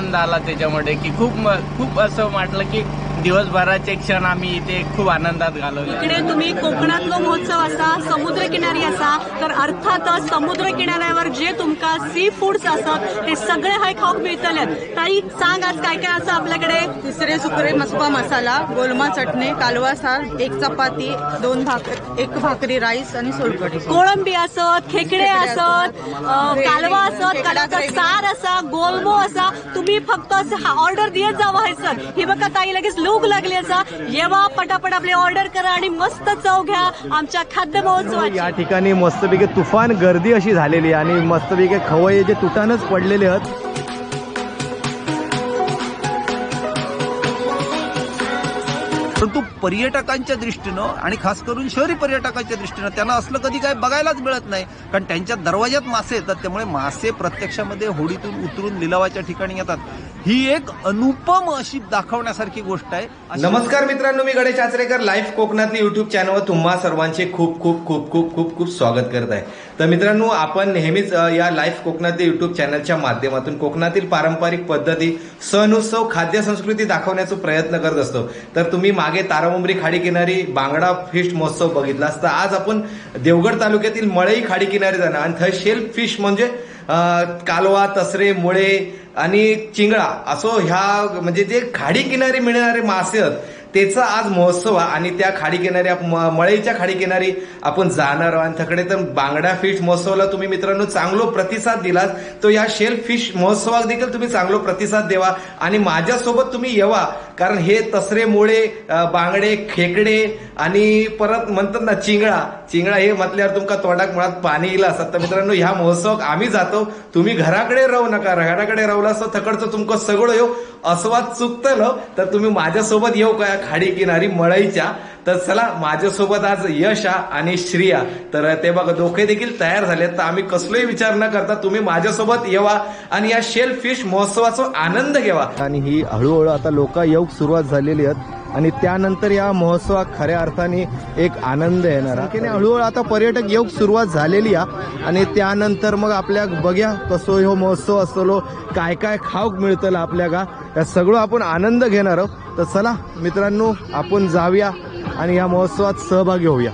आनंद आला त्याच्यामध्ये की खूप खूप असं वाटलं की दिवसभराचे क्षण आम्ही इथे खूप आनंदात घालवले. इकडे तुम्ही कोकणातलो महोत्सव असा समुद्रकिनारी असा तर अर्थातच समुद्र किनाऱ्यावर जे तुमका सी फूड्स असत ते सगळे हाय खाऊक मिळतले ताई सांग आज काय काय असं आपल्याकडे? तिसरे सुकरे मसपा मसाला गोलमा चटणी कालवा सार एक चपाती दोन भाकर एक भाकरी राईस आणि सोलकढी. कोळंबी असत खेकडे असत कालवा असत कडाचा सार असा गोलमो असा तुम्ही फक्त असं ऑर्डर देत जावं आहे सर ही बघा ताई लगेच भूक लागली असा. येवा पटापट आपली ऑर्डर करा आणि मस्त चव घ्या आमच्या खाद्य महोत्सवाची. या ठिकाणी मस्तपैकी तुफान गर्दी अशी झालेली आहे आणि मस्तपैकी खवय जे तुटानच पडलेले आहेत. परंतु पर्यटकांच्या दृष्टीनं आणि खास करून शहरी पर्यटकांच्या दृष्टीनं त्यांना असलं कधी काय बघायलाच मिळत नाही. कारण त्यांच्या दरवाज्यात मासे येतात त्यामुळे मासे प्रत्यक्षामध्ये होडीतून उतरून लिलावाच्या ठिकाणी येतात. ही एक अनुपम अशी दाखवण्यासारखी गोष्ट आहे. नमस्कार मित्रांनो मी गणेश आचरेकर लाईव्ह कोकणातली युट्यूब चॅनलवर तुम्हा सर्वांचे खूप खूप खूप खूप खूप खूप स्वागत करत आहे. तर मित्रांनो आपण नेहमीच या लाईफ कोकणातील युट्यूब चॅनलच्या माध्यमातून कोकणातील पारंपरिक पद्धती सण उत्सव खाद्य संस्कृती दाखवण्याचा प्रयत्न करत असतो. तर तुम्ही मागे तारामुंबरी खाडी किनारी बांगडा फिश महोत्सव बघितला असता. आज आपण देवगड तालुक्यातील मळई खाडी किनारी जाणार. आणि थंय शेल्फ फिश म्हणजे कालवा तसरे मुळे आणि चिंगळा असो ह्या म्हणजे जे खाडी किनारी मिळणारे मासे आहेत त्याचा आज महोत्सव आहे आणि त्या खाडी किनारी म- मळईच्या खाडी किनारी आपण जाणार आहोत. आणि त्याकडे तर बांगडा फिश महोत्सवाला तुम्ही मित्रांनो चांगलो प्रतिसाद दिलात. तो या शेल फिश महोत्सवात देखील तुम्ही चांगलो प्रतिसाद देवा. आणि माझ्यासोबत तुम्ही येवा. कारण हे तसरे मोळे बांगडे खेकडे आणि परत म्हणतात ना चिंगळा. चिंगळा हे म्हटल्यावर तुमका तोंडाक मुळात पाणी येईल असतात तर मित्रांनो ह्या महोत्सवात आम्ही जातो. तुम्ही घराकडे राहू नका. घराकडे राहुला असं थकडचं तुमचं सगळं येऊ. अस्वाद ना तर तुम्ही माझ्यासोबत येऊ का? खाडी किनारी मळईच्या. तर चला माझ्यासोबत आज यश आ आणि श्रिया. तर ते बघा दोघे देखील तयार झाले तर आम्ही कसलोही विचार न करता तुम्ही माझ्यासोबत येवा आणि या शेल फिश महोत्सवाचा आनंद घ्यावा आणि ही हळूहळू आता लोक येऊक सुरुवात झालेली आहेत. आणि त्यानंतर या महोत्सवात खऱ्या अर्थाने एक आनंद येणार आहे. हळूहळू आता पर्यटक येऊक सुरुवात झालेली आहे. आणि त्यानंतर मग आपल्या बघ्या कसो ह्यो महोत्सव असतो काय काय खाऊक मिळतं आपल्या का या सगळं आपण आनंद घेणार आहोत. तर चला मित्रांनो आपण जाऊया. आणि या महोत्सवात सहभागी होऊया.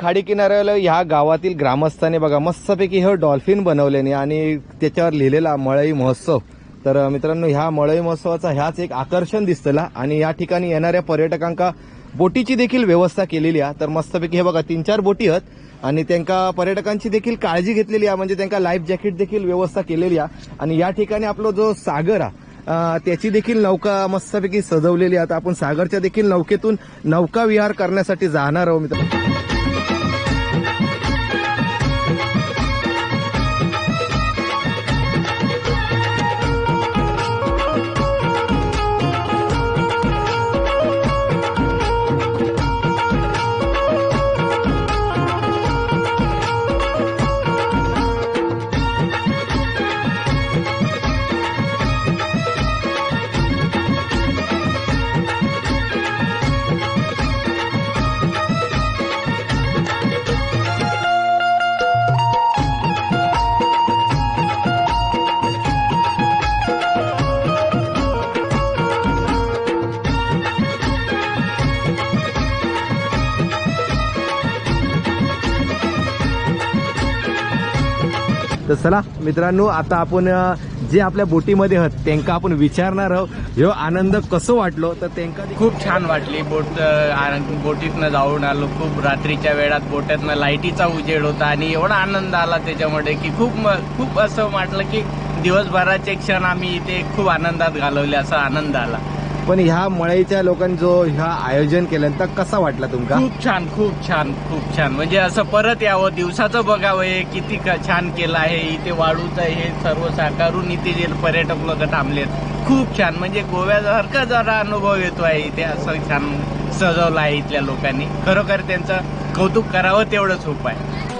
खाडी किनाऱ्याला ह्या गावातील ग्रामस्थांनी बघा मस्तपैकी हे डॉल्फिन बनवल्याने आणि त्याच्यावर लिहिलेला मळई महोत्सव. तर मित्रांनो ह्या मळई महोत्सवाचा ह्याच एक आकर्षण दिसतला आणि या ठिकाणी येणाऱ्या पर्यटकांका बोटीची देखील व्यवस्था केलेली आहे. तर मस्तपैकी हे बघा तीन चार बोटी आहेत आणि त्यांका पर्यटकांची देखील काळजी घेतलेली आहे म्हणजे त्यांना लाईफ जॅकेट देखील व्यवस्था केलेली आहे. आणि या ठिकाणी आपला जो सागर आहे त्याची देखील नौका मस्तपैकी सजवलेली आहे. आता आपण सागरच्या देखील नौकेतून नौका विहार करण्यासाठी जाणार आहोत मित्रांनो. तर चला मित्रांनो आता आपण जे आपल्या बोटीमध्ये आहोत त्यांना आपण विचारणार आहोत. ह्यो आनंद कसं वाटलो? तर त्यांना खूप छान वाटली बोट बोटीतनं जाऊन आलो. खूप रात्रीच्या वेळात बोटातनं लाईटीचा उजेड होता आणि एवढा आनंद आला त्याच्यामध्ये की खूप खूप असं वाटलं की दिवसभराचे क्षण आम्ही इथे खूप आनंदात घालवले असा आनंद आला. पण ह्या मळईच्या लोकांनी जो ह्या आयोजन केलं तर कसा वाटला तुमका? खूप छान खूप छान खूप छान. म्हणजे असं परत यावं दिवसाचं बघावं हे किती क- छान केलं आहे इथे वाळूचं हे सर्व साकारून इथे जे पर्यटक लोक थांबलेत. खूप छान. म्हणजे गोव्यासारखा जरा अनुभव येतो आहे इथे असं छान सजवलं आहे इथल्या लोकांनी. खरोखर त्यांचं कौतुक करावं तेवढंच उपाय. आहे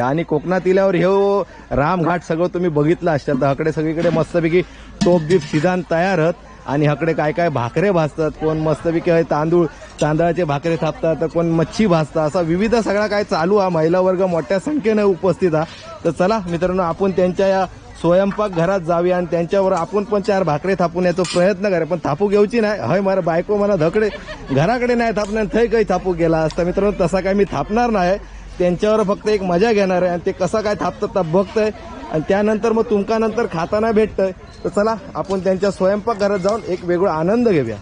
आणि कोकणात इल्यावर हे रामघाट सगळं तुम्ही बघितलं असेल तर हकडे सगळीकडे मस्तपैकी टोप बीप शिजान तयार आहेत. आणि हकडे काय काय भाकरे भाजतात कोण मस्तपैकी तांदूळ तांदळाचे भाकरे थापतात तर कोण मच्छी भाजतात असा विविध सगळा काय चालू हा. महिला वर्ग मोठ्या संख्येने उपस्थित हा. तर चला मित्रांनो आपण त्यांच्या या स्वयंपाक घरात जाऊया आणि त्यांच्यावर आपण पण चार भाकरे थापून याचा प्रयत्न करा पण थापू घेऊची नाही. हय मला बायको मला धकडे घराकडे नाही थापणार थंय काही थापू गेला असता. मित्रांनो तसा काय मी थापणार नाही. त्यांच्यावर फक्त एक मजा घेणार आहे आणि ते कसं काय थापतात ते बघतंय. आणि त्यानंतर मग तुमका नंतर खाताना भेटतंय. तर चला आपण त्यांच्या स्वयंपाक घरात जाऊन एक वेगळा आनंद घेऊया.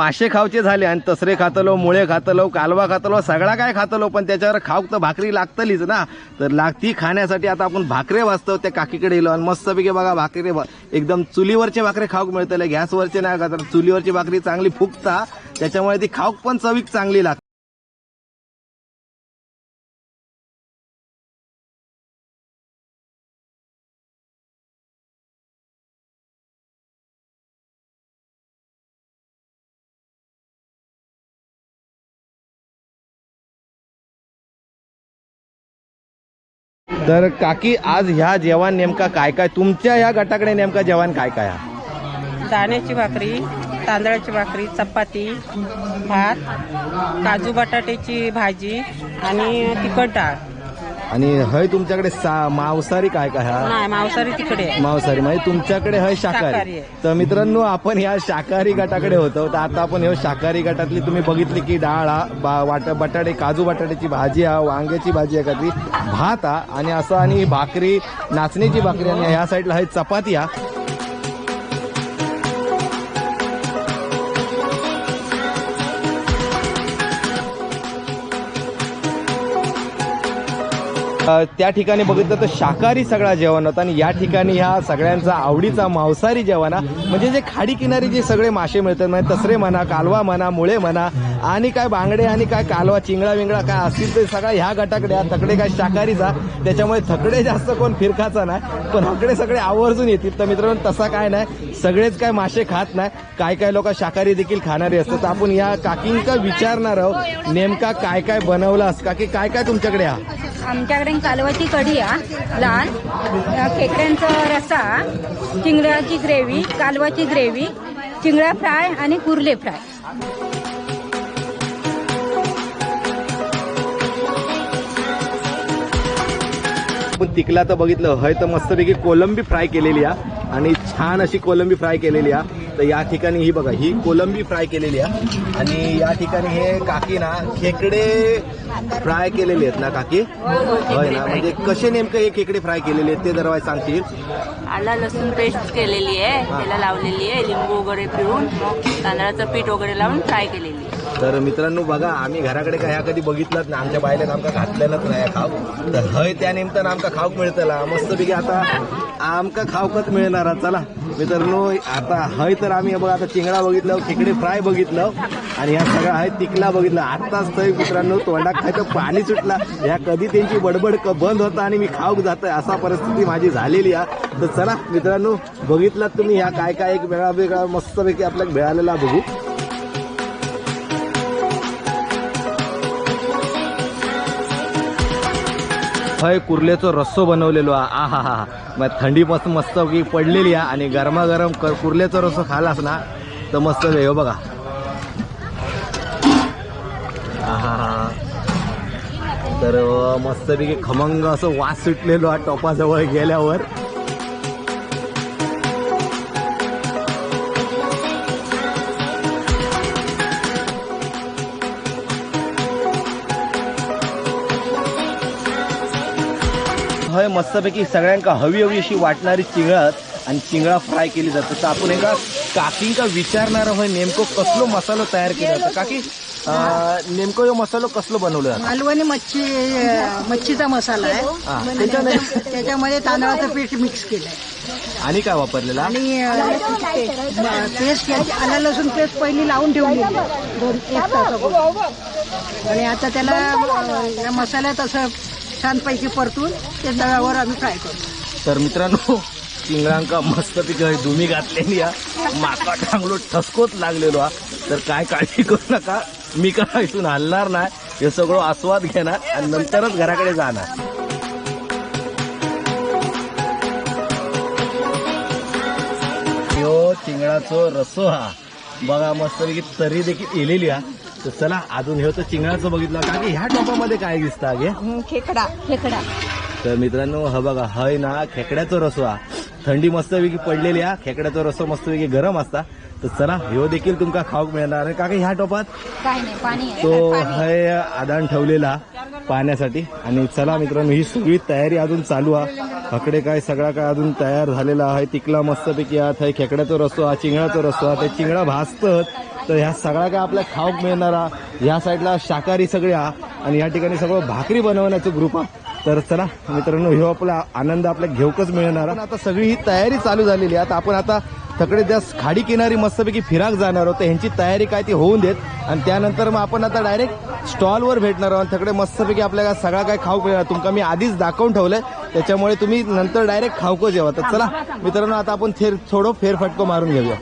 पाचशे खावचे झाले आणि तसरे खातलो मुळे खातलो कालवा खातलो सगळा काय खातलो पण त्याच्यावर खाऊक तर भाकरी लागतलीच ना. तर लागती खाण्यासाठी आता आपण भाकरे वाचतो त्या काकीकडे येलो आणि मस्तपैकी बघा भाकरी एकदम चुलीवरचे भाकरे खाऊक मिळतले गॅसवरचे नाही का तर चुलीवरची भाकरी चांगली फुगता त्याच्यामुळे ती खाऊक पण चवीक चांगली लागते. तर काकी आज ह्या जेवण नेमका काय काय? तुमच्या ह्या गटाकडे नेमका जेवण काय काय आहे? दाण्याची भाकरी तांदळाची भाकरी चपाती भात काजू बटाट्याची भाजी आणि तिखट डाळ. आणि हय तुमच्याकडे सा- मांसाहारी काय काय हा? नाही मांसाहारी तिकडे आहे. मांसाहारी म्हणजे तुमच्याकडे हय शाकाहारी. शाकाहारी आहे. तर मित्रांनो आपण ह्या शाकाहारी गटाकडे होतो. तर आता आपण ह्या शाकाहारी गटातली तुम्ही बघितली की डाळ हा बा- वाट बटाटे काजू बटाट्याची भाजी हा वांग्याची भाजी आहे का भात हा आणि असं आणि भाकरी नाचणीची भाकरी आणि ह्या साईडला आहे चपाती हा. त्या ठिकाणी बघितलं तर शाकाहारी सगळा जेवण होता आणि या ठिकाणी ह्या सगळ्यांचा आवडीचा मांसाहारी जेवण हा. म्हणजे जे खाडी किनारी जे सगळे मासे मिळतात म्हणजे तसरे म्हणा कालवा म्हणा मुळे म्हणा आणि काय बांगडे आणि काय कालवा चिंगळा विंगळा काय असतील ते सगळा ह्या गटाकडे हा. तकडे काय शाकाहारीचा त्याच्यामुळे थकडे जास्त कोण फिरकाचा नाही पण हकडे सगळे आवर्जून येतील. तर मित्रांनो तसा काय नाही. सगळेच काय मासे खात नाही. काय काय लोक शाकाहारी देखील खाणारे असतात. आपण या काकींका विचारणार आहोत नेमका काय काय बनवलं असता काकी काय काय तुमच्याकडे हा आमच्याकडे कालवाची कढी लाल. खेकड्यांचा रसा चिंगळ्याची ग्रेव्ही कालवाची ग्रेव्ही चिंगळा फ्राय आणि कुर्ले फ्राय. आपण तिकला तर बघितलं हय तर मस्तपैकी कोलंबी फ्राय केलेली आहे आणि छान अशी कोलंबी फ्राय केलेली आहे तर या ठिकाणी ही बघा ही कोलंबी फ्राय केलेली आहे. आणि या ठिकाणी हे काकी ना खेकडे फ्राय केलेले आहेत ना काकी? होय ना म्हणजे कसे नेमकं हे खेकडे फ्राय केलेले आहेत ते जरा मला सांगतील आला लसूण पेस्ट केलेली आहे त्याला लावलेली आहे लिंबू वगैरे पिळून तांदळाचं पीठ वगैरे लावून फ्राय केलेली आहे. तर मित्रांनो बघा आम्ही घराकडे काय ह्या कधी बघितलंच नाही. आमच्या बायला आमका घातलेलंच नाही खाऊ तर हय त्या निमित्तानं आमका खाऊक मिळतला. मस्तपैकी आता आमका खाऊकच मिळणार चला मित्रांनो आता हय तर आम्ही बघा आता चिंगडा बघितलं खेकडे फ्राय बघितलं आणि ह्या सगळा हय तिकला बघितलं. आत्ताच तरी मित्रांनो तोंडात खायचं पाणी सुटला. ह्या कधी त्यांची बडबड बंद होता आणि मी खाऊक जात असा परिस्थिती माझी झालेली आहे. तर चला मित्रांनो बघितलात तुम्ही ह्या काय काय एक वेगळा वेगळा मस्तपैकी आपल्याला मिळालेला बघू. हय कुर्ल्याचं रस्सो बनवलेलो आहा हा हा हा. मग थंडी मस्त मस्त की पडलेली आहे आणि गरमागरम कर कुर्ल्याचा रस्सो खालास ना तर मस्त हो बघा. तर मस्तपैकी खमंग असं वास सुटलेलो आहे टोपाजवळ गेल्यावर. हय मस्तपैकी सगळ्यांका हवी हवी अशी वाटणारी चिंगळात आणि चिंगळा फ्राय केली जाते. तर आपण एका काकींका विचारणार होय नेमकं कसलो मसालो तयार केला जातो? काकी नेमकं यो मसालो कसलो बनवलो जातो? मालवणी मच्छी मच्छीचा मसाला आहे. त्याच्याने? त्याच्यामध्ये तांदळाचं पीठ मिक्स केलंय. आणि काय वापरलेला? आणि पेस्ट आला लसूण पेस्ट पहिली लावून ठेवली दोन एक तासापूर्वी. आणि आता त्याला या मसाल्यात असं छानपैकी परतून ते तव्यावर आम्ही फ्राय करतो तर मित्रांनो चिंगळांका मस्तपैकी हय धुमी घातलेली हा. माका चांगलो ठसकोत लागलेलो हा. तर काय काळजी करू नका. मी काय इथून हलणार नाही. हे सगळं आस्वाद घेणार आणि नंतरच घराकडे जाणार. यो चिंगळाचो रसो हा. बघा मस्तपैकी तरी देखील येलेली हा. तर चला अजून हे तर चिंगळाचं बघितलं. का की ह्या टोपामध्ये काय दिसतं गे खेकडा खेकडा. तर मित्रांनो हा बघा हय ना खेकड्याचो रसो हा थंडी मस्तपैकी पडलेली हा खेकड्याचो रसो मस्तपैकी गरम असता. तर चला ह्यो देखील तुमका खाऊक मिळणार आणि काका ह्या टोपात? काय नाही पाणी आहे तो हय आदान ठेवलेला. पाहण्यासाठी. आणि चला मित्रांनो ही सगळी तयारी अजून चालू आहे हकडे काय सगळा काय अजून तयार झालेला आहे. तिकला मस्तपैकी आत हय खेकड्याचो रसो हा चिंगळाचो रस्सो हा. ते चिंगळा भासतं तर ह्या सगळा काय आपल्या खाऊक मिळणारा ह्या साईडला शाकाहारी सगळे हा. आणि या ठिकाणी सगळं भाकरी बनवण्याचं ग्रुप आहे तर चला मित्रांनो ह्यो आपला आनंद आपल्या घेऊकच मिळणार आता सगळी ही तयारी चालू झालेली आहे. आता आपण आता तकडे त्या खाडी किनारी मस्तपैकी फिराक जाणार आहोत ह्यांची तयारी काय ती होऊन देत. आणि त्यानंतर मग आपण आता डायरेक्ट स्टॉलवर भेटणार आहोत. तकडे मस्तपैकी आपल्याला सगळा काय खाऊ मिळणार तुमका मी आधीच दाखवून ठेवलंय. त्याच्यामुळे तुम्ही नंतर डायरेक्ट खाऊकच जेवा. तर चला मित्रांनो आता आपण थेर थोडं फेरफटको मारून घेऊया.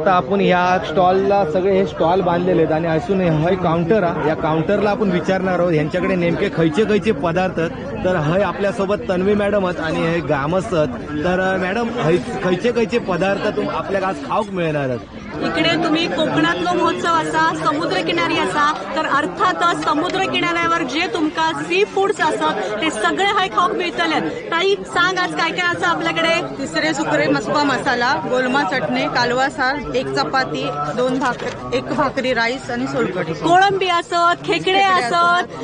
आता आपण ह्या स्टॉलला सगळे हे स्टॉल बांधलेले आहेत आणि असून हे काउंटर हा या काउंटरला आपण विचारणार आहोत. यांच्याकडे नेमके खयचे खयचे पदार्थ तर हय आपल्यासोबत तन्वी मॅडम आहेत आणि हे ग्रामस्थ आहेत. तर मॅडम हय खयचे खयचे पदार्थ तुम आपल्याला आज खाऊक मिळणार आहेत? इकडे तुम्ही कोकणातलो महोत्सव असा समुद्र किनारी असा तर अर्थातच समुद्र किनाऱ्यावर जे तुमका सी फूड्स असत ते सगळे हाय खाऊक मिळतले. ताई सांग आज काय काय असं आपल्याकडे? तिसरे सुकरे मस्पा मसाला गोलमा चटणी कालवा सार एक चपाती दोन भाकर एक भाकरी राईस आणि सोलकढी. कोळंबी असत खेकडे असत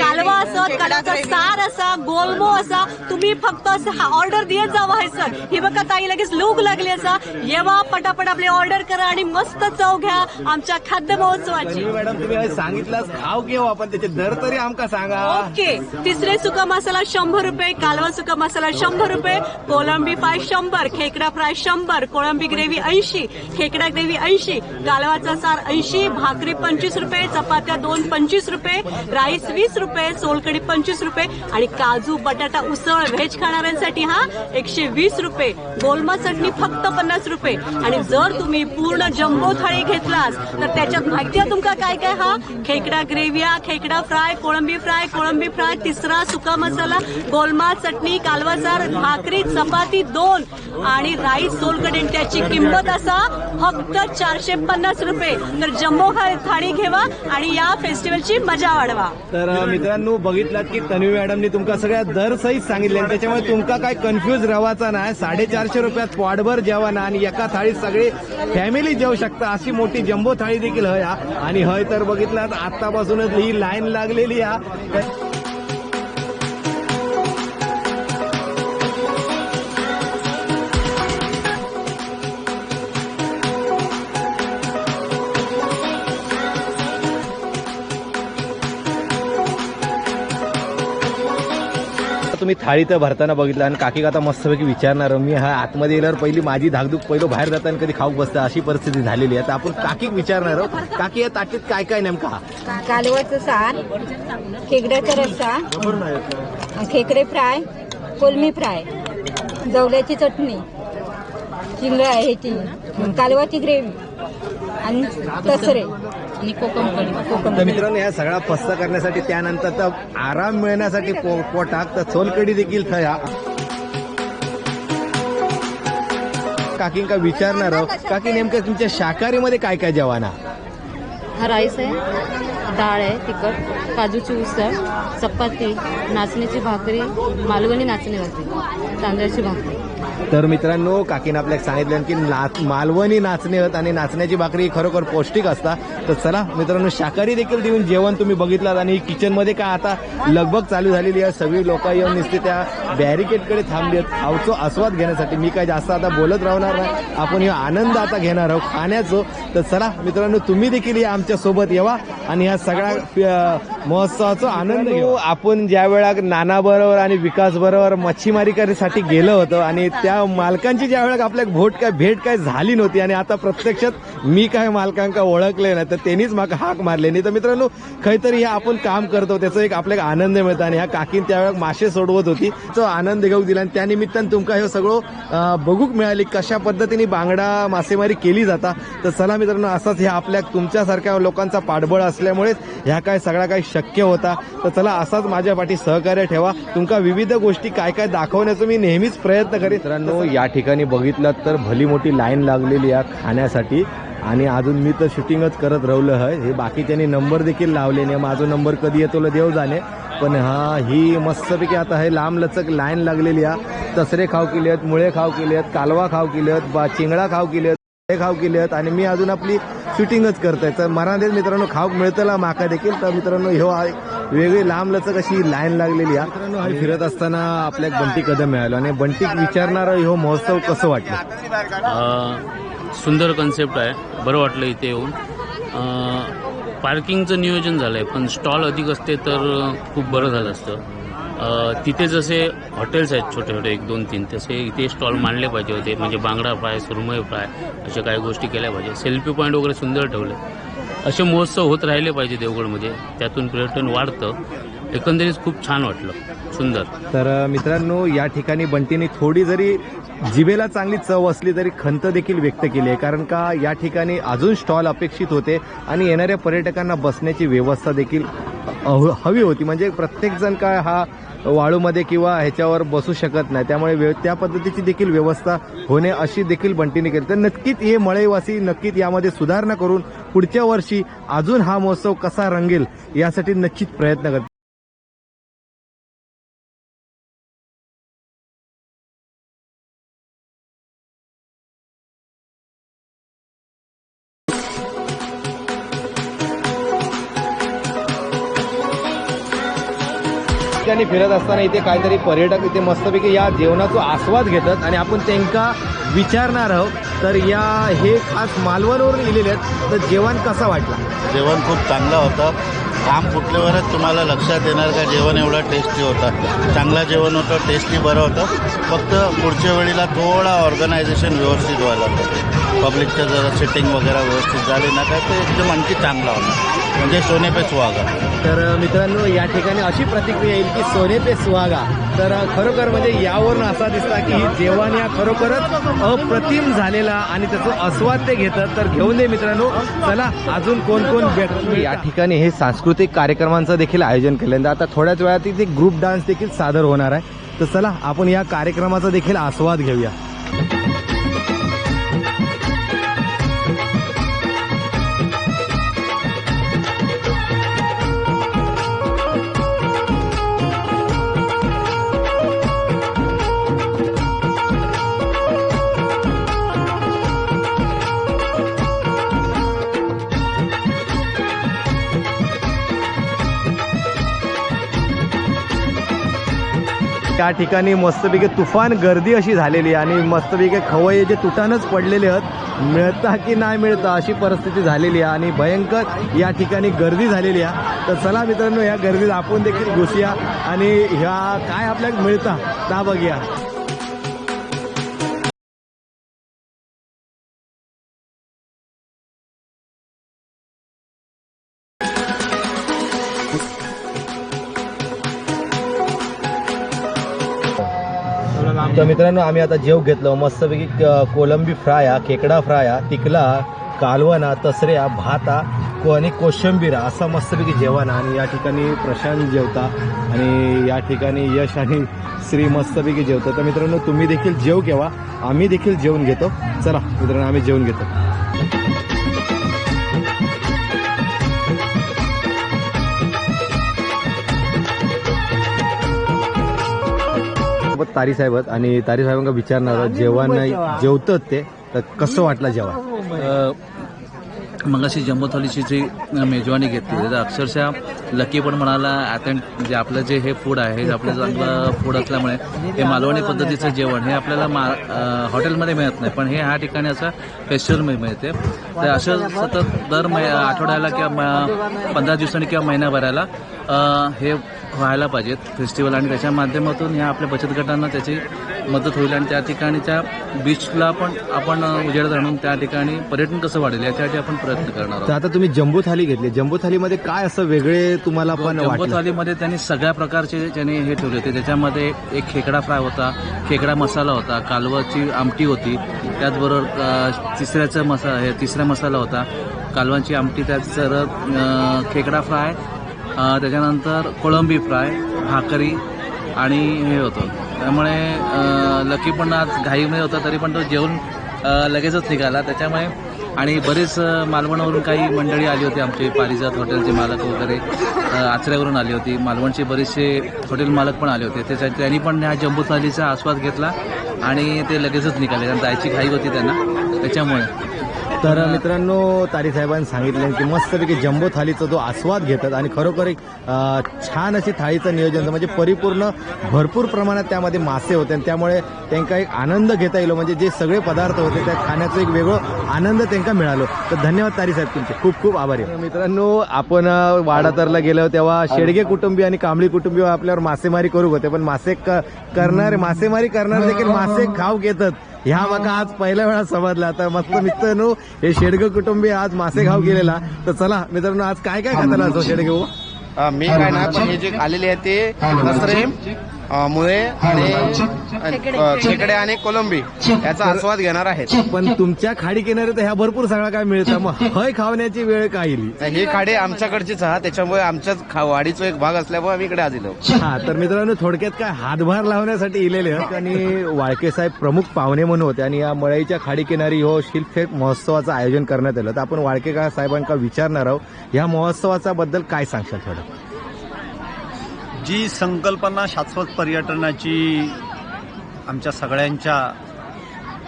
कालवा असत कालवाचा सार असा गोलमो असा तुम्ही फक्त असं ऑर्डर देत जावं आहे सर ही बघा ताई लगेच लूक लागली असा. येवा पटापट आपले ऑर्डर करा आणि मस्त चव घ्या आमच्या खाद्य महोत्सवाची. मॅडम तुम्ही सांगितलं खाऊ घेऊ आपण त्याचे दर तरी आमका सांगा. ओके. तिसरे सुका मसाला शंभर रुपये कालवा सुका मसाला शंभर रुपये कोळंबी फ्राय शंभर खेकडा फ्राय शंभर कोळंबी ग्रेव्ही ऐंशी खेकडा ग्रेव्ही ऐंशी कालवाचा सार ऐंशी भाकरी पंचवीस रुपये चपात्या दोन पंचवीस रुपये राईस वीस रुपये सोलकडी पंचवीस रुपये आणि काजू बटाटा उसळ व्हेज खाणाऱ्यांसाठी हा एकशे वीस रुपये. गोलमा चटणी फक्त पन्नास रुपये. आणि जर तुम्ही पूर्ण जम्बो थाळी घेतलास तर त्याच्यात माहिती आहे तुमका काय काय हा? खेकडा ग्रेव्हिया खेकडा फ्राय कोळंबी फ्राय कोळंबी फ्राय तिसरा सुका मसाला गोलमा चटणी कालवाचार भाकरी चपाती दोन. आणि राईस सोलकडी त्याची किंमत असा फक्त चारशे पन्नास रुपये. तर जम्बो थाळी घेवा आणि या फेस्टिवलची मजा वाढवा. तर मित्रांनो बघितलात की तन्वी मॅडमने तुमका सगळ्या दर सहित सांगितले. त्याच्यामुळे तुमका काय कन्फ्युज रवाचा नाही साडेचारशे रुपयात पोटभर जेवण आणि एका थाळीत सगळे फॅमिली जेवू शकता. अशी मोठी जम्बो थाळी देखील हय. आणि हय तर बघितलं आतापासूनच ही लाईन लागलेली हा. मी थाळी तर भरताना बघितलं आणि काकी आता मस्तपैकी विचारणार मी हा आतमध्ये गेल्यावर पहिली माझी धाकधूक पहिलं बाहेर जाताना कधी खाऊक बसतं अशी परिस्थिती झालेली आहे. तर आपण काकीक विचारणार आहोत. काकी या ताटीत काय काय नेमका कालवाचं सार खेकड्याचा रस्सा खेकडे फ्राय कोलमी फ्राय जवल्याची चटणी चिंगळा ह्याची कालवाची ग्रेव्ही आणि तसरे. आणि कोकम कोकम तर मित्रांनो या सगळा फस्ता करण्यासाठी त्यानंतर तर आराम मिळण्यासाठी पो- पोटाक तर सोलकडी देखील थया काकींका विचारणार आहोत काकी नेमकं तुमच्या शाकाहारीमध्ये काय काय जेवण हा? हा राईस आहे डाळ आहे तिखट काजूची उसळ चपाती नाचणीची भाकरी मालवणी नाचणी भाकरी तांदळाची भाकरी. तर मित्रांनो काकीनं आपल्याला सांगितलं की नाच मालवणी नाचणे आहेत आणि नाचण्याची भाकरी खरोखर पौष्टिक असता. तर चला मित्रांनो शाकाहारी देखील देऊन जेवण तुम्ही बघितलात आणि किचनमध्ये काय आता लगबग चालू झालेली आहे. सगळी लोक येऊन नुसते त्या बॅरिकेडकडे थांबली आहेत. आवचो आस्वाद घेण्यासाठी मी काय जास्त आता बोलत राहणार नाही. आपण हे आनंद आता घेणार आहोत खाण्याचं. तर चला मित्रांनो तुम्ही देखील या आमच्यासोबत येवा आणि ह्या सगळ्या महोत्सवाचा आनंद घेऊ आपण ज्या वेळा नाना बरोबर आणि विकास बरोबर मच्छीमारी करण्यासाठी गेलो होतो आणि त्या त्या मालकांची ज्या वेळेला आपल्या भोट काय भेट काय झाली नव्हती आणि आता प्रत्यक्षात मी काय मालकांका ओळखले ना तर त्यांनीच मला हाक मारले. नाही तर मित्रांनो खरी हे आपण काम करतो त्याचा एक आपल्याला आनंद मिळतो आणि ह्या काकीन त्यावेळेला मासे सोडवत होती. तो आनंद घेऊ दिला आणि त्यानिमित्तानं तुमका हे सगळं बघूक मिळाली कशा पद्धतीने बांगडा मासेमारी केली जाता. तर चला मित्रांनो असाच हे आपल्या तुमच्यासारख्या लोकांचा पाठबळ असल्यामुळेच ह्या काय सगळ्या काही शक्य होता. तर चला असाच माझ्या पाठी सहकार्य ठेवा. तुमका विविध गोष्टी काय काय दाखवण्याचा मी नेहमीच प्रयत्न करीत मित्रांनो या ठिकाणी बघितलं तर भली मोठी लाईन लागलेली आहे खाण्यासाठी. आणि अजून मी तर शूटिंगच करत राहिलो आहे. हे बाकीच्यांनी नंबर देखील लावले नाही. माझा नंबर कधी येतो देव जाणे. पण हा ही मस्तपैकी आता हे लांब लचक लाईन लागलेली आहे. तसरे खाव केले आहेत मुळे खाव केले आहेत कालवा खाव केले आहेत बा चिंगडा खाव केले आहेत खाव केले आहेत. आणि मी अजून आपली शूटिंगच करतोय. तर मराठीत मित्रांनो खाऊ मिळतं माका देखील. तर मित्रांनो ह्यो वेगळी लांब लचक अशी लाईन लागलेली आहे. हा फिरत असताना आपल्या बंटी कदम मिळालो आणि बंटीक विचारणारा ह्यो महोत्सव कसं वाटलं? सुंदर कन्सेप्ट आहे. बरं वाटलं इथे येऊन. पार्किंगचं नियोजन झालं आहे पण स्टॉल अधिक असते तर खूप बरं झालं असतं. तिथे जसे हॉटेल्स आहेत छोटे छोटे एक दोन तीन तसे इथे स्टॉल मांडले पाहिजे होते. म्हणजे बांगडा फ्राय सुरमई फ्राय अशा काही गोष्टी केल्या पाहिजे. सेल्फी पॉईंट वगैरे सुंदर ठेवले. असे महोत्सव होत राहिले पाहिजे देवगडमध्ये. त्यातून पर्यटन वाढतं. एकंदरीत खूप छान वाटलं. सुंदर. तर मित्रांनो या ठिकाणी बंटीने थोडी जरी जिभेला चांगली चव असली तरी खंत देखील व्यक्त केली आहे. कारण का या ठिकाणी अजून स्टॉल अपेक्षित होते आणि येणाऱ्या पर्यटकांना बसण्याची व्यवस्था देखील हवी होती. म्हणजे प्रत्येकजण काय हा वाळूमध्ये किंवा ह्याच्यावर बसू शकत नाही. त्यामुळे व्य- त्या पद्धतीची देखील व्यवस्था होणे अशी देखील बंटीने केली. तर नक्कीच हे मळेवासी नक्कीच यामध्ये सुधारणा करून पुढच्या वर्षी अजून हा महोत्सव कसा रंगेल यासाठी नक्कीच प्रयत्न करते फिरत असताना इथे काहीतरी पर्यटक इथे मस्तपैकी या जेवणाचा आस्वाद घेतात आणि आपण त्यांका विचारणार आहोत. तर या हे खास मालवणवरून लिहिलेले आहेत. तर जेवण कसा वाटला? जेवण खूप चांगलं होतं. काम फुटल्यावरच तुम्हाला लक्षात येणार का जेवण एवढं टेस्टी होतं. चांगलं जेवण होतं टेस्टी बरं होतं. फक्त पुढच्या वेळेला थोडा ऑर्गनायझेशन व्यवस्थित व्हायला होतं पब्लिकचं जरा सिटिंग वगैरे व्यवस्थित झाली ना काय ते एकदम आणखी चांगला होता म्हणजे सोनेपे सुहागा. तर मित्रांनो या ठिकाणी अशी प्रतिक्रिया येईल की सोनेपे सुहागा तर खरोखर म्हणजे यावरून असा दिसता की ही जेवण या खरोखरच अप्रतिम झालेला आणि त्याचं आस्वाद ते घेतात. तर घेऊन दे मित्रांनो. चला अजून कोण कोण व्यक्ती या ठिकाणी हे सांस्कृतिक कार्यक्रमांचं देखील आयोजन केलं आता थोड्याच वेळात इथे ग्रुप डान्स देखील सादर होणार आहे. तर चला आपण या कार्यक्रमाचा देखील आस्वाद घेऊया. त्या ठिकाणी मस्तपैकी तुफान गर्दी अशी झालेली आहे आणि मस्तपैकी खवय्ये जे तुटानच पडलेले आहेत मिळता की नाही मिळता अशी परिस्थिती झालेली आहे आणि भयंकर या ठिकाणी गर्दी झालेली आहे. तर चला मित्रांनो या गर्दीत आपण देखील घुसूया आणि ह्या काय आपल्याला मिळता ता बघूया. तर मित्रांनो आम्ही आता जेव घेतलो. मस्तपैकी क- कोलंबी फ्राय हा खेकडा फ्राय हा तिकला कालवणा तसऱ्या भाता को आणि कोशंबीरा असा मस्तपैकी जेवण. आहे. आणि या ठिकाणी प्रशांत जेवता आणि या ठिकाणी यश आणि श्री मस्तपैकी जेवतो. तर मित्रांनो तुम्ही देखील जेव केव्हा. आम्ही देखील जेवून घेतो. चला मित्रांनो आम्ही जेवून घेतो. तारी साहेब आहेत आणि तारी साहेबांना विचारणार आहोत, जेवण जेवतात ते तर कसं वाटलं जेवण मगाशी जम्बो थालीची जी मेजवानी घेतली तर अक्षरशः लकी पण म्हणाला अटेंड जे आपलं जे हे फूड आहे हे आपलं चांगलं फूड असल्यामुळे हे मालवणी पद्धतीचं जेवण हे आपल्याला मा हॉटेलमध्ये मिळत नाही. पण हे ह्या ठिकाणी असं फेस्टिवलमध्ये मिळते. तर असं सतत दर मै आठवड्याला किंवा म- पंधरा दिवसांनी किंवा महिन्याभराला हे व्हायला पाहिजेत फेस्टिवल आणि त्याच्या माध्यमातून ह्या आपल्या बचत गटांना त्याची मदत होईल आणि त्या ठिकाणच्या बीचला पण आपण उजेडात आणून त्या ठिकाणी पर्यटन कसं वाढेल याच्यासाठी आपण प्रयत्न करणार आहोत. तर आता तुम्ही जम्बो थाली घेतली. जम्बो थालीमध्ये काय असं वेगळे तुम्हाला पण जम्बो थालीमध्ये त्यांनी सगळ्या प्रकारचे त्यांनी हे ठेवले होते. त्याच्यामध्ये एक खेकडा फ्राय होता खेकडा मसाला होता कालवाची आमटी होती त्याचबरोबर तिसऱ्याचा मसाला हे तिसरा मसाला होता कालवांची आमटी अ, खेकडा फ्राय त्याच्यानंतर कोळंबी फ्राय भाकरी आणि हे होतं. त्यामुळे लकी पण आज घाईमध्ये होता तरी पण तो जेवण लगेचच निघाला. त्याच्यामुळे आणि बरेच मालवणवरून काही मंडळी आली होती आमची पारिजात हॉटेलचे मालक वगैरे आचऱ्यावरून आली होती. मालवणचे बरेचसे हॉटेल मालक पण आले होते. त्याच्या त्यांनी पण ह्या जम्बू थालीचा आस्वाद घेतला आणि ते लगेचच निघाले. कारण जायची घाई होती त्यांना. त्याच्यामुळे. तर मित्रांनो तारी साहेबांनी सांगितलं की मस्तपैकी जम्बो थालीचा जो आस्वाद घेतात आणि खरोखर एक छान अशी थाळीचं नियोजन म्हणजे परिपूर्ण भरपूर प्रमाणात त्यामध्ये मासे होते आणि त्यामुळे त्यांना एक आनंद घेता येईल. म्हणजे जे सगळे पदार्थ होते त्या खाण्याचं एक वेगळं आनंद त्यांना मिळालो. तर धन्यवाद तारी साहेब तुमचे. खूप खूप आभारी आहे. मित्रांनो आपण वाडातरला गेलो तेव्हा शेडगे कुटुंबीय आणि कांबळी कुटुंबीय आपल्यावर मासेमारी करू होते. पण मासे क- करणारे मासेमारी करणारे देखील मासे खाऊ घेतात. ह्या माका आज पहिल्या वेळा समजला. आता मस्त मित्रांनो हे शेडगे कुटुंबीय आज मासे खाऊ गेलेला. तर चला मित्रांनो आज काय काय खाताना असो शेडगे? मी काय नाही पण हे जे आलेले आहे ते. मुळे आणि खेकडे आणि कोलंबी. याचा आस्वाद घेणार आहेत. पण तुमच्या खाडी किनारी तर ह्या भरपूर सगळं काय मिळतं. मग हय खावण्याची वेळ काय येईल हे खाडे आमच्याकडचेच आहात. त्याच्यामुळे आमच्याच खा- वाडीचा एक भाग असल्यामुळे आम्ही इकडे आलेलो हा तर मित्रांनो थोडक्यात काय हातभार लावण्यासाठी इलेले आहेत आणि वाळके साहेब प्रमुख पाहुणे म्हणून होते. आणि या मळईच्या खाडी किनारी हो शिल्पफेक महोत्सवाचं आयोजन करण्यात आलं. तर आपण वाळके का साहेबांका विचारणार आहोत. या महोत्सवाचा बद्दल काय सांगशाल थोडं? जी संकल्पना शाश्वत पर्यटनाची आमच्या सगळ्यांच्या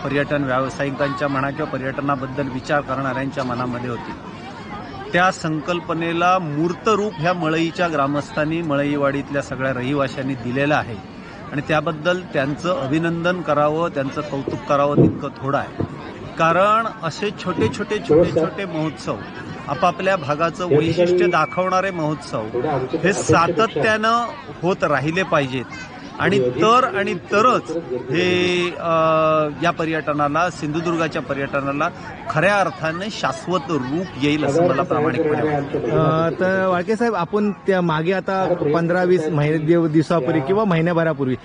पर्यटन व्यावसायिकांच्या म्हणा किंवा पर्यटनाबद्दल विचार करणाऱ्यांच्या मनामध्ये होती. त्या संकल्पनेला मूर्त रूप ह्या मळईच्या ग्रामस्थांनी मळईवाडीतल्या सगळ्या रहिवाशांनी दिलेलं आहे. आणि त्याबद्दल त्यांचं अभिनंदन करावं त्यांचं कौतुक करावं तितकं थोडं आहे. कारण असे छोटे छोटे छोटे छोटे महोत्सव आपापल्या भागाचं वैशिष्ट्य दाखवणारे महोत्सव हे सातत्यानं होत राहिले पाहिजेत. आणि तर आणि तरच हे या पर्यटनाला सिंधुदुर्गाच्या पर्यटनाला खऱ्या अर्थाने शाश्वत रूप येईल असं मला प्रामाणिकपणे तर वाळके साहेब आपण त्या मागे आता पंधरा वीस महिने दिव- दिवसापूर्वी किंवा महिन्याभरापूर्वी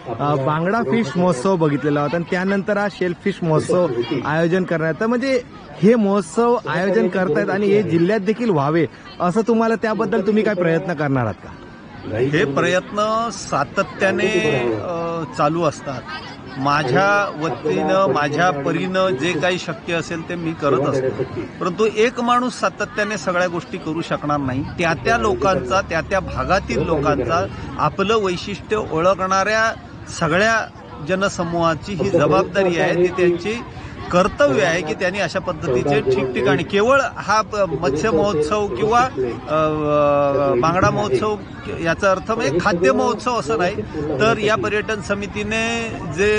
बांगडा फिश महोत्सव बघितलेला होता आणि त्यानंतर हा शेल फिश महोत्सव आयोजन करण्यात तर म्हणजे हे महोत्सव आयोजन करतायत आणि हे जिल्ह्यात देखील व्हावे असं तुम्हाला त्याबद्दल तुम्ही काय प्रयत्न करणार आहात का? हे प्रयत्न सातत्याने चालू असतात. माझ्या वतीनं माझ्या परीनं जे काही शक्य असेल ते मी करत असतो. परंतु एक माणूस सातत्याने सगळ्या गोष्टी करू शकणार नाही. त्या त्या लोकांचा त्या त्या भागातील लोकांचा आपलं वैशिष्ट्य ओळखणाऱ्या सगळ्या जनसमूहाची ही जबाबदारी आहे. ती त्यांची कर्तव्य आहे की त्यांनी अशा पद्धतीचे ठिकठिकाणी केवळ हा प- मत्स्य महोत्सव किंवा बांगडा महोत्सव याचा अर्थ म्हणजे खाद्य महोत्सव असं नाही तर या पर्यटन समितीने जे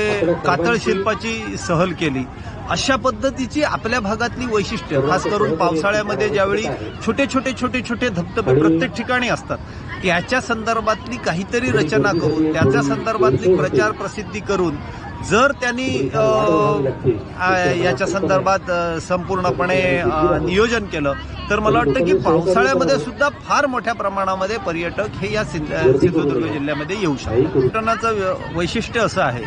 कातळ शिल्पाची सहल केली अशा पद्धतीची आपल्या भागातली वैशिष्ट्य खास करून पावसाळ्यामध्ये ज्यावेळी छोटे छोटे छोटे छोटे धबधबे प्रत्येक ठिकाणी असतात त्याच्या संदर्भातली काहीतरी रचना करून त्याच्या संदर्भातली प्रचार प्रसिद्धी करून जर त्यांनी याच्या संदर्भात संपूर्णपणे नियोजन केलं तर मला वाटतं की पावसाळ्यामध्ये सुद्धा फार मोठ्या प्रमाणामध्ये पर्यटक हे या सिंधुदुर्ग जिल्ह्यामध्ये येऊ शकतात. पर्यटनाचं वैशिष्ट्य असं आहे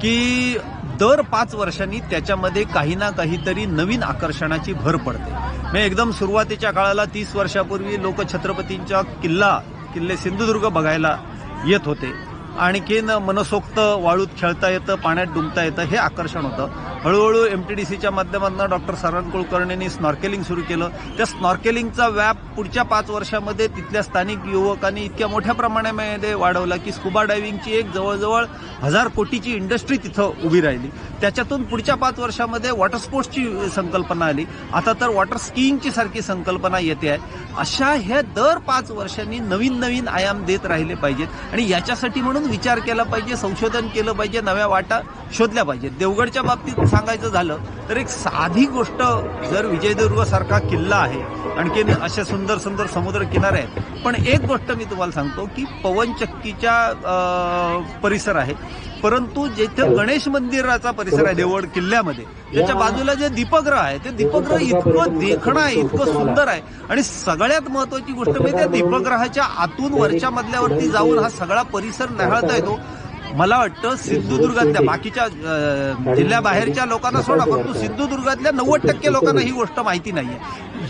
की दर पाच वर्षांनी त्याच्यामध्ये काही ना काहीतरी नवीन आकर्षणाची भर पडते. म्हणजे एकदम सुरुवातीच्या काळाला तीस वर्षापूर्वी लोक छत्रपतींचा किल्ला किल्ले सिंधुदुर्ग बघायला येत होते. आणखीन मनसोक्त वाळूत खेळता येतं पाण्यात डुंबता येतं हे आकर्षण होतं. हळूहळू एम टी डी सीच्या माध्यमातून डॉक्टर सरण कुलकर्णींनी स्नॉर्केलिंग सुरू केलं. त्या स्नॉर्केलिंगचा व्याप पुढच्या पाच वर्षामध्ये तिथल्या स्थानिक युवकांनी इतक्या मोठ्या प्रमाणामध्ये वाढवला की स्कुबा डायव्हिंगची एक जवळजवळ हजार कोटीची इंडस्ट्री तिथं उभी राहिली. त्याच्यातून पुढच्या पाच वर्षामध्ये वॉटर स्पोर्ट्सची संकल्पना आली. आता तर वॉटर स्कीइंगची सारखी संकल्पना येते आहे. अशा ह्या दर पाच वर्षांनी नवीन नवीन आयाम देत राहिले पाहिजेत. आणि याच्यासाठी म्हणून विचार केला पाहिजे संशोधन केलं पाहिजे नव्या वाटा शोधल्या पाहिजेत. देवगडच्या बाबतीत सांगायचं झालं तर एक साधी गोष्ट जर विजयदुर्ग सारखा किल्ला आहे आणखीन असे सुंदर सुंदर समुद्र किनारे आहेत पण एक गोष्ट मी तुम्हाला सांगतो की पवनचक्कीच्या अं, परिसर आहे. परंतु जेथे गणेश मंदिराचा परिसर आहे देवड किल्ल्यामध्ये त्याच्या बाजूला जे दीपग्रह आहे ते दीपग्रह इतकं देखणं आहे इतकं सुंदर आहे. आणि सगळ्यात महत्वाची गोष्ट म्हणजे त्या दीपग्रहाच्या आतून वरच्या मधल्यावरती जाऊन हा सगळा परिसर न्याहाळता येतो. मला वाटतं सिंधुदुर्गातल्या बाकीच्या जिल्ह्याबाहेरच्या लोकांना सोडा परंतु सिंधुदुर्गातल्या नव्वद टक्के लोकांना ही गोष्ट माहिती नाहीये.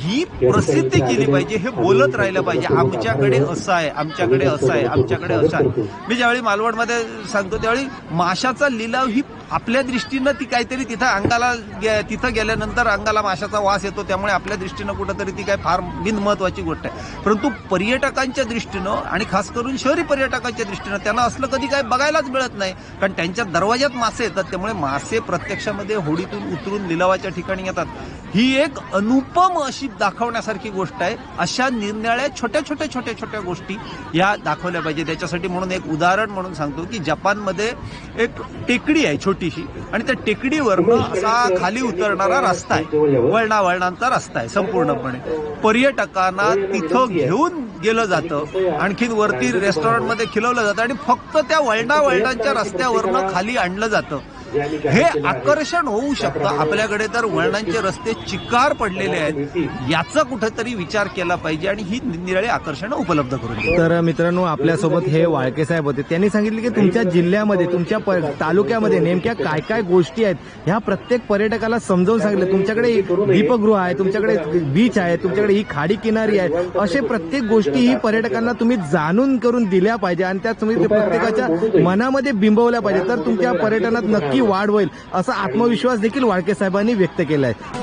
ही प्रसिद्धी केली पाहिजे हे बोलत राहिलं पाहिजे. आमच्याकडे असं आहे आमच्याकडे असं आहे आमच्याकडे असं आहे. मी ज्यावेळी मालवणमध्ये सांगतो त्यावेळी माशाचा लिलाव ही आपल्या दृष्टीनं ती काहीतरी तिथं अंगाला गे- तिथं गेल्यानंतर अंगाला माशाचा वास येतो त्यामुळे आपल्या दृष्टीनं कुठंतरी ती काय फार बिनमहत्वाची गोष्ट आहे. परंतु पर्यटकांच्या दृष्टीनं आणि खास करून शहरी पर्यटकांच्या दृष्टीनं त्यांना असलं कधी काय बघायलाच मिळत नाही. कारण त्यांच्या दरवाज्यात मासे येतात त्यामुळे मासे प्रत्यक्षामध्ये होडीतून उतरून लिलावाच्या ठिकाणी येतात. ही एक अनुपम अशी दाखवण्यासारखी गोष्ट आहे. अशा निरनिळ्या छोट्या छोट्या छोट्या छोट्या गोष्टी या दाखवल्या पाहिजे त्याच्यासाठी म्हणून एक उदाहरण म्हणून सांगतो की जपानमध्ये एक टेकडी आहे छोटी छोटीशी आणि त्या टेकडीवरनं असा खाली उतरणारा रस्ता आहे. वळणा वळणांचा रस्ता आहे संपूर्णपणे. पर्यटकांना तिथं घेऊन गेलं जातं. आणखीन वरती रेस्टॉरंटमध्ये खिलवलं जातं. आणि फक्त त्या वळणा वळणांच्या रस्त्यावरनं खाली आणलं जातं. हे आकर्षण होऊ शकतं. आपल्याकडे तर वळणांचे रस्ते चिकार पडलेले आहेत. याचा कुठेतरी विचार केला पाहिजे आणि ही निराळी आकर्षणं उपलब्ध करून तर मित्रांनो आपल्यासोबत हे वाळके साहेब होते. त्यांनी सांगितले की तुमच्या जिल्ह्यामध्ये तुमच्या तालुक्यामध्ये नेमक्या काय काय गोष्टी आहेत? ह्या प्रत्येक पर्यटकाला समजावून सांगितलं. तुमच्याकडे दीपगृह आहे तुमच्याकडे बीच आहे तुमच्याकडे ही खाडी किनारी आहे. असे प्रत्येक गोष्टी ही पर्यटकांना तुम्ही जाणून करून दिल्या पाहिजे आणि त्या तुम्ही प्रत्येकाच्या मनामध्ये बिंबवल्या पाहिजे. तर तुमच्या पर्यटनात नक्की वाढ होईल असा आत्मविश्वास देखील वाळके साहेबांनी व्यक्त केला आहे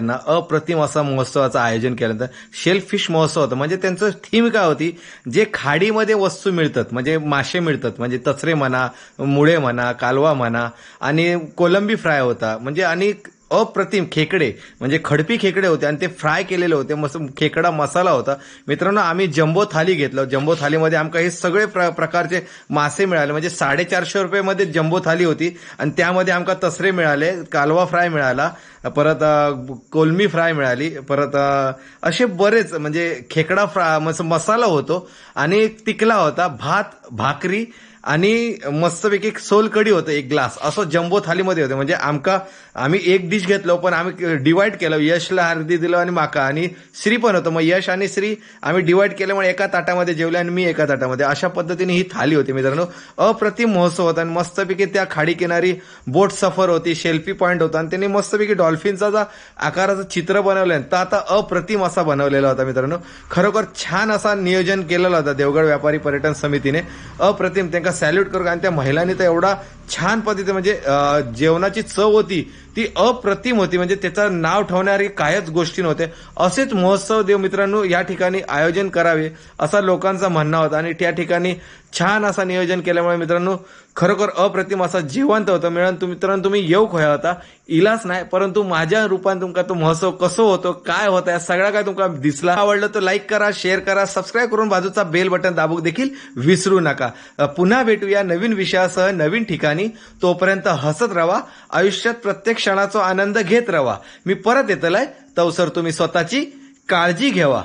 ना अप्रतिम असा महोत्सवाचं आयोजन केल्यानंतर शेलफिश महोत्सव होता. म्हणजे त्यांचं थीम काय होती? जे खाडीमध्ये वस्तू मिळतात म्हणजे मासे मिळतात म्हणजे तचरे म्हणा मुळे म्हणा कालवा म्हणा आणि कोलंबी फ्राय होता. म्हणजे आणि अप्रतिम खेकडे म्हणजे खडपी खेकडे होते आणि ते फ्राय केलेले होते मस्त खेकडा मसाला होता. मित्रांनो आम्ही जम्बो थाली घेतलं. जम्बो थालीमध्ये आमका हे सगळे प्र- प्रकारचे मासे मिळाले. म्हणजे साडेचारशे रुपयेमध्ये जम्बो थाली होती आणि त्यामध्ये आमका तसरे मिळाले कालवा फ्राय मिळाला परत कोलमी फ्राय मिळाली परत असे बरेच म्हणजे खेकडा फ्राय मस- मसाला होतो आणि तिकला होता भात भाकरी आणि मस्तपैकी एक सोलकडी होतं एक ग्लास. असं जम्बो थालीमध्ये होतं. म्हणजे आमका आम्ही एक डिश घेतलो पण आम्ही डिवाइड केलं. यशला अर्धी दिलं आणि माका. आणि श्री पण होतं. मग यश आणि श्री आम्ही डिवाइड केल्यामुळे एका ताटामध्ये जेवले आणि मी एका ताटामध्ये. अशा पद्धतीने ही थाली होती मित्रांनो. अप्रतिम महोत्सव होता आणि मस्तपैकी त्या खाडी किनारी बोट सफर होती शेल्फी पॉईंट होता. आणि त्यांनी मस्तपैकी डॉल्फिनचा जो आकाराचं चित्र बनवलं तर आता अप्रतिम असा बनवलेला होता मित्रांनो. खरोखर छान असा नियोजन केलेला होता देवगड व्यापारी पर्यटन समितीने. अप्रतिम. त्यांना सॅल्यूट करू आणि त्या महिलांनी तर एवढा छान पद्धती म्हणजे जेवणाची चव होती. ती अप्रतिम होती. म्हणजे त्याचं नाव ठेवणारी कायच गोष्टी नव्हत्या असेच महोत्सव देव मित्रांनो या ठिकाणी आयोजन करावे असा लोकांचा म्हणणं होता. आणि त्या ठिकाणी छान असा नियोजन केल्यामुळे मित्रांनो खरोखर अप्रतिम असा जिवंत होतं. मिळून तुम्ही मित्रांनो तुम्ही येऊ खोया होता. इलाच नाही परंतु माझ्या रूपाने तुमका तो महोत्सव कसो होतो काय होतं या सगळ्या काय तुमका दिसला. आवडलं तर लाईक करा शेअर करा सबस्क्राईब करून बाजूचा बेल बटन दाबू देखील विसरू नका. पुन्हा भेटूया नवीन विषयासह नवीन ठिकाणी. तोपर्यंत हसत राहा आयुष्यात प्रत्येक क्षणाचा आनंद घेत राहा मी परत येतलाय तवसर तुम्ही स्वतःची काळजी घ्यावा